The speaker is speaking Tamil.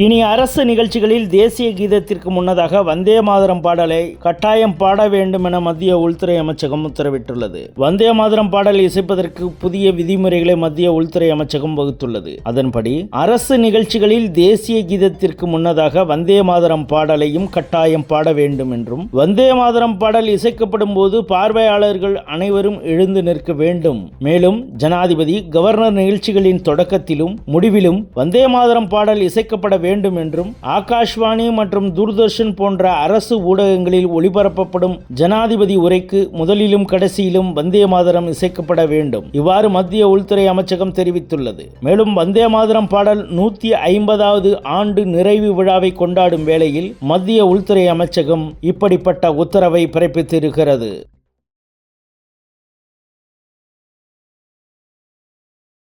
இனி அரசு நிகழ்ச்சிகளில் தேசிய கீதத்திற்கு முன்னதாக வந்தே மாதரம் பாடலை கட்டாயம் பாட வேண்டும் என மத்திய உள்துறை அமைச்சகம் உத்தரவிட்டுள்ளது. வந்தே மாதரம் பாடல் இசைப்பதற்கு புதிய விதிமுறைகளை மத்திய உள்துறை அமைச்சகம் வகுத்துள்ளது. அதன்படி அரசு நிகழ்ச்சிகளில் தேசிய கீதத்திற்கு முன்னதாக வந்தே மாதரம் பாடலையும் கட்டாயம் பாட வேண்டும் என்றும் வந்தே மாதரம் பாடல் இசைக்கப்படும் போது பார்வையாளர்கள் அனைவரும் எழுந்து நிற்க வேண்டும். மேலும் ஜனாதிபதி கவர்னர் நிகழ்ச்சிகளின் தொடக்கத்திலும் முடிவிலும் வந்தே மாதரம் பாடல் இசைக்கப்பட வேண்டும் என்றும் ஆகாஷ்வாணி மற்றும் தூர்தர்ஷன் போன்ற அரசு ஊடகங்களில் ஒளிபரப்பப்படும் ஜனாதிபதி உரைக்கு முதலிலும் கடைசியிலும் வந்தே மாதரம் இசைக்கப்பட வேண்டும். இவ்வாறு மத்திய உள்துறை அமைச்சகம் தெரிவித்துள்ளது. மேலும் வந்தே மாதரம் பாடல் நூத்தி ஐம்பதாவது ஆண்டு நிறைவு விழாவை கொண்டாடும் வேளையில் மத்திய உள்துறை அமைச்சகம் இப்படிப்பட்ட உத்தரவை பிறப்பித்திருக்கிறது.